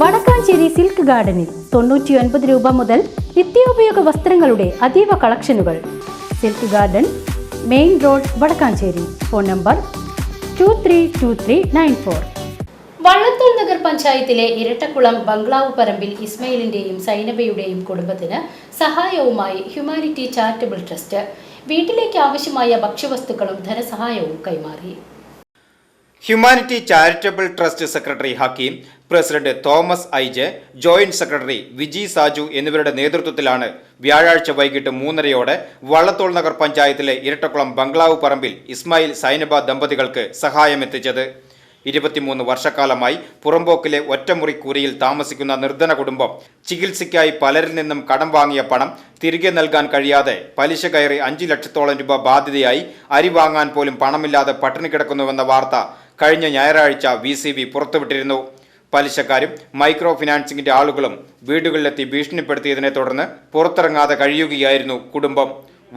Vadakkanchery silk ഗാർഡനിൽ തൊണ്ണൂറ്റിയൊൻപത് രൂപ മുതൽ നിത്യോപയോഗ വസ്ത്രങ്ങളുടെ അതീവ കളക്ഷനുകൾ. Silk garden main road Vadakkanchery. Phone number two three two three nine four. Vallathol Nagar പഞ്ചായത്തിലെ ഇരട്ടക്കുളം ബംഗ്ലാവ് പറമ്പിൽ ഇസ്മയിലിന്റെയും സൈനബയുടെയും കുടുംബത്തിന് സഹായവുമായി ഹ്യൂമാനിറ്റി ചാരിറ്റബിൾ ട്രസ്റ്റ്. വീട്ടിലേക്ക് ആവശ്യമായ ഭക്ഷ്യവസ്തുക്കളും ധനസഹായവും കൈമാറി. Humanity charitable trust secretary Hakeem president Thomas IJ joint secretary Viji Saju എന്നിവരുടെ നേതൃത്വത്തിലാണ് വ്യാഴാഴ്ച വൈകിട്ട് മൂന്നരയോടെ വള്ളത്തോൾ നഗർ പഞ്ചായത്തിലെ ഇരട്ടക്കുളം ബംഗ്ലാവ് പറമ്പിൽ ഇസ്മായിൽ സൈനബ ദമ്പതികൾക്ക് സഹായമെത്തിച്ചത് ഇരുപത്തിമൂന്ന് വർഷക്കാലമായി പുറമ്പോക്കിലെ ഒറ്റമുറി കൂരിയിൽ താമസിക്കുന്ന നിർധന കുടുംബം ചികിത്സയ്ക്കായി പലരിൽ നിന്നും കടം വാങ്ങിയ പണം തിരികെ നൽകാൻ കഴിയാതെ പലിശ കയറി അഞ്ചു ലക്ഷത്തോളം രൂപ ബാധ്യതയായി അരി വാങ്ങാൻ പോലും പണമില്ലാതെ പട്ടിണി കിടക്കുന്നുവെന്ന വാർത്ത കഴിഞ്ഞ ഞായറാഴ്ച വി സി ബി പുറത്തുവിട്ടിരുന്നു. പലിശക്കാരും മൈക്രോ ഫിനാൻസിംഗിന്റെ ആളുകളും വീടുകളിലെത്തി ഭീഷണിപ്പെടുത്തിയതിനെ തുടർന്ന് പുറത്തിറങ്ങാതെ കഴിയുകയായിരുന്നു കുടുംബം.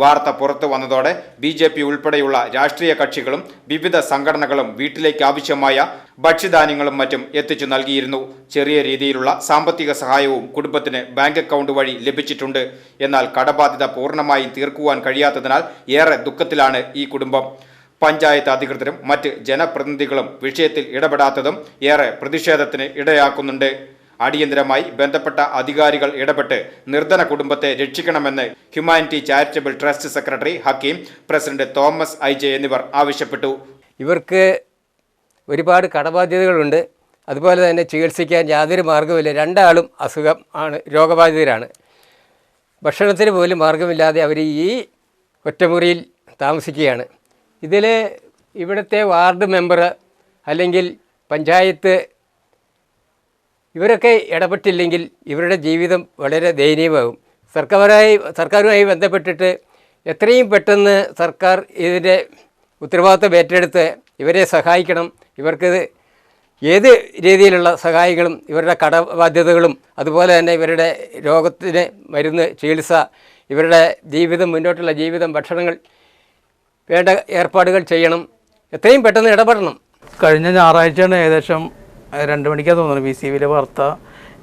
വാർത്ത പുറത്തു വന്നതോടെ ബി ജെ പി ഉൾപ്പെടെയുള്ള രാഷ്ട്രീയ കക്ഷികളും വിവിധ സംഘടനകളും വീട്ടിലേക്ക് ആവശ്യമായ ഭക്ഷ്യധാന്യങ്ങളും മറ്റും എത്തിച്ചു നൽകിയിരുന്നു. ചെറിയ രീതിയിലുള്ള സാമ്പത്തിക സഹായവും കുടുംബത്തിന് ബാങ്ക് അക്കൗണ്ട് വഴി ലഭിച്ചിട്ടുണ്ട്. എന്നാൽ കടബാധ്യത പൂർണമായും തീർക്കുവാൻ കഴിയാത്തതിനാൽ ഏറെ ദുഃഖത്തിലാണ് ഈ കുടുംബം. പഞ്ചായത്ത് അധികൃതരും മറ്റ് ജനപ്രതിനിധികളും വിഷയത്തിൽ ഇടപെടാത്തതും ഏറെ പ്രതിഷേധത്തിന് ഇടയാക്കുന്നുണ്ട്. അടിയന്തരമായി ബന്ധപ്പെട്ട അധികാരികൾ ഇടപെട്ട് നിർധന കുടുംബത്തെ രക്ഷിക്കണമെന്ന് humanity charitable trust secretary Hakeem president Thomas IJ എന്നിവർ ആവശ്യപ്പെട്ടു. ഇവർക്ക് ഒരുപാട് കടബാധ്യതകളുണ്ട്. അതുപോലെ തന്നെ ചികിത്സിക്കാൻ യാതൊരു മാർഗമില്ല രണ്ടാളും അസുഖം ആണ് രോഗബാധിതരാണ്. ഭക്ഷണത്തിന് പോലും മാർഗമില്ലാതെ അവർ ഈ ഒറ്റമുറിയിൽ താമസിക്കുകയാണ്. ഇതിൽ ഇവിടുത്തെ വാർഡ് മെമ്പർ അല്ലെങ്കിൽ പഞ്ചായത്ത് ഇവരൊക്കെ ഇടപെട്ടില്ലെങ്കിൽ ഇവരുടെ ജീവിതം വളരെ ദയനീയമാകും. സർക്കാരുമായി സർക്കാരുമായി ബന്ധപ്പെട്ടിട്ട് എത്രയും പെട്ടെന്ന് സർക്കാർ ഇതിന്റെ ഉത്തരവാദിത്വം ഏറ്റെടുത്ത് ഇവരെ സഹായിക്കണം. ഇവർക്ക് ഏത് രീതിയിലുള്ള സഹായങ്ങളും ഇവരുടെ കടബാധ്യതകളും അതുപോലെ തന്നെ ഇവരുടെ രോഗത്തിന് മരുന്ന് ചികിത്സ ഇവരുടെ ജീവിതം മുന്നോട്ടുള്ള ജീവിതം ഭക്ഷണങ്ങൾ വേണ്ട ഏർപ്പാടുകൾ ചെയ്യണം. എത്രയും പെട്ടെന്ന് ഇടപെടണം. കഴിഞ്ഞ ഞായറാഴ്ചയാണ് ഏകദേശം രണ്ട് മണിക്കാണ് തോന്നുന്നത് ബി സി വിയിലെ വാർത്ത.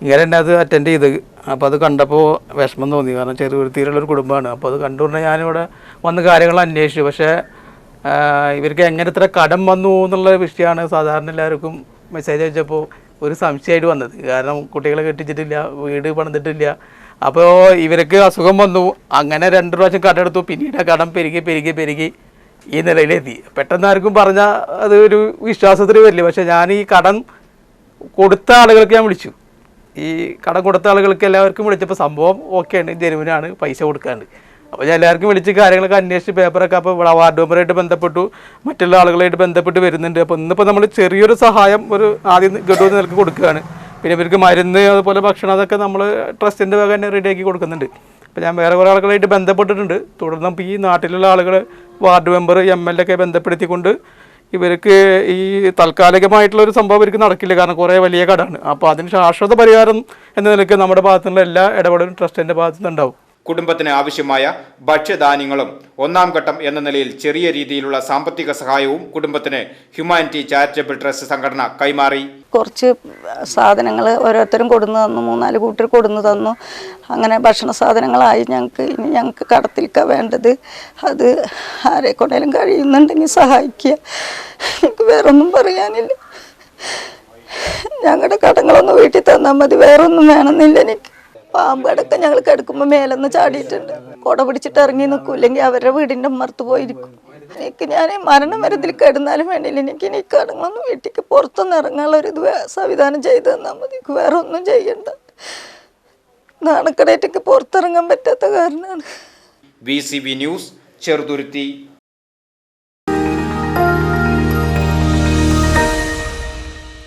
ഇങ്ങനെ തന്നെ അത് അറ്റൻഡ് ചെയ്ത്. അപ്പോൾ അത് കണ്ടപ്പോൾ വിഷമം തോന്നി. കാരണം ചെറുതുരുത്തിയിലുള്ളൊരു കുടുംബമാണ്. അപ്പോൾ അത് കണ്ടു കണ്ടുകൊണ്ട് ഞാനിവിടെ വന്ന് കാര്യങ്ങൾ അന്വേഷിച്ചു. പക്ഷേ ഇവർക്ക് എങ്ങനെ ഇത്ര കടം വന്നു എന്നുള്ള വിഷയമാണ് സാധാരണ എല്ലാവർക്കും മെസ്സേജ് അയച്ചപ്പോൾ ഒരു സംശയമായിട്ട് വന്നത്. കാരണം കുട്ടികളെ കെട്ടിച്ചിട്ടില്ല വീട് പണിതിട്ടില്ല. അപ്പോൾ ഇവർക്ക് അസുഖം വന്നു. അങ്ങനെ രണ്ട് പ്രാവശ്യം കടമെടുത്തു പിന്നീട് ആ കടം പെരുകി പെരുകി പെരുകി. ഈ നിലയിലെത്തി. പെട്ടെന്ന് ആർക്കും പറഞ്ഞാൽ അത് ഒരു വരില്ല. പക്ഷേ ഞാൻ ഈ കടം കൊടുത്ത ആളുകൾക്ക് ഞാൻ വിളിച്ചു. ഈ കടം കൊടുത്ത ആളുകൾക്ക് എല്ലാവർക്കും വിളിച്ചപ്പോൾ സംഭവം ഓക്കെയാണ്. ജനുവിനാണ് പൈസ കൊടുക്കാണ്ട്. അപ്പോൾ ഞാൻ എല്ലാവർക്കും വിളിച്ച് കാര്യങ്ങളൊക്കെ അന്വേഷിച്ച് പേപ്പറൊക്കെ അപ്പോൾ ഇവിടെ വാർഡ് മെമ്പറായിട്ട് ബന്ധപ്പെട്ടു. മറ്റുള്ള ആളുകളായിട്ട് ബന്ധപ്പെട്ട് വരുന്നുണ്ട്. അപ്പോൾ ഇന്നിപ്പോൾ നമ്മൾ ചെറിയൊരു സഹായം ഒരു ആദ്യം ഗഡു നിലയ്ക്ക് കൊടുക്കുകയാണ്. പിന്നെ ഇവർക്ക് മരുന്ന് അതുപോലെ ഭക്ഷണം അതൊക്കെ നമ്മൾ ട്രസ്റ്റിന്റെ വക തന്നെ റെഡിയാക്കി കൊടുക്കുന്നുണ്ട്. അപ്പോൾ ഞാൻ വേറെ കുറേ ആളുകളായിട്ട് ബന്ധപ്പെട്ടിട്ടുണ്ട്. തുടർന്ന് ഈ നാട്ടിലുള്ള ആളുകൾ ward member M L A ഒക്കെ ബന്ധപ്പെടുത്തിക്കൊണ്ട് ഇവർക്ക് ഈ താൽക്കാലികമായിട്ടുള്ള ഒരു സംഭവം ഇവർക്ക് നടക്കില്ല. കാരണം കുറേ വലിയ കടമാണ് അപ്പോൾ അതിന് ശാശ്വത പരിഹാരം എന്ന നിലയ്ക്ക് നമ്മുടെ ഭാഗത്തുനിന്നുള്ള എല്ലാ ഇടപെടലും ട്രസ്റ്റിന്റെ ഭാഗത്തു നിന്നുണ്ടാവും കുടുംബത്തിന് ആവശ്യമായ ഭക്ഷ്യധാന്യങ്ങളും ഒന്നാം ഘട്ടം എന്ന നിലയിൽ ചെറിയ രീതിയിലുള്ള സാമ്പത്തിക സഹായവും കുടുംബത്തിന് ഹ്യൂമാനിറ്റി ചാരിറ്റബിൾ ട്രസ്റ്റ് സംഘടന കൈമാറി. കുറച്ച് സാധനങ്ങൾ ഓരോരുത്തരും കൊടുന്നു തന്നു മൂന്നാൽ കൂട്ടർ കൊടുന്നു തന്നു. അങ്ങനെ ഭക്ഷണ സാധനങ്ങളായി ഞങ്ങൾക്ക് ഇനി ഞങ്ങൾക്ക് കടത്തിൽക്ക വേണ്ടത്. അത് ആരെ കൊണ്ടേലും കഴിയുന്നുണ്ടെങ്കിൽ സഹായിക്കുക. എനിക്ക് വേറൊന്നും പറയാനില്ല. ഞങ്ങളുടെ കടങ്ങളൊന്ന് വീട്ടിൽ തന്നാൽ മതി വേറൊന്നും വേണമെന്നില്ല എനിക്ക്. പാമ്പടക്കം ഞങ്ങൾ കിടക്കുമ്പോൾ മേലെന്ന് ചാടിയിട്ടുണ്ട്. കുട പിടിച്ചിട്ട് ഇറങ്ങി നിൽക്കും ഇല്ലെങ്കിൽ അവരുടെ വീടിന്റെ മറത്ത് പോയിരിക്കും. എനിക്ക് ഞാൻ മരണം വരെ ഇതിൽ കിടന്നാലും വേണ്ടില്ല എനിക്ക് ഇനി കടങ്ങളൊന്നും വീട്ടിലേക്ക് പുറത്തൊന്നും ഇറങ്ങാനുള്ള ഒരു ഇത് സംവിധാനം ചെയ്ത് തന്നാൽ മതി. വേറെ ഒന്നും ചെയ്യണ്ട. നാണക്കടയിട്ടേക്ക് പുറത്തിറങ്ങാൻ പറ്റാത്ത കാരണമാണ് V C B news Cheruthuruthy.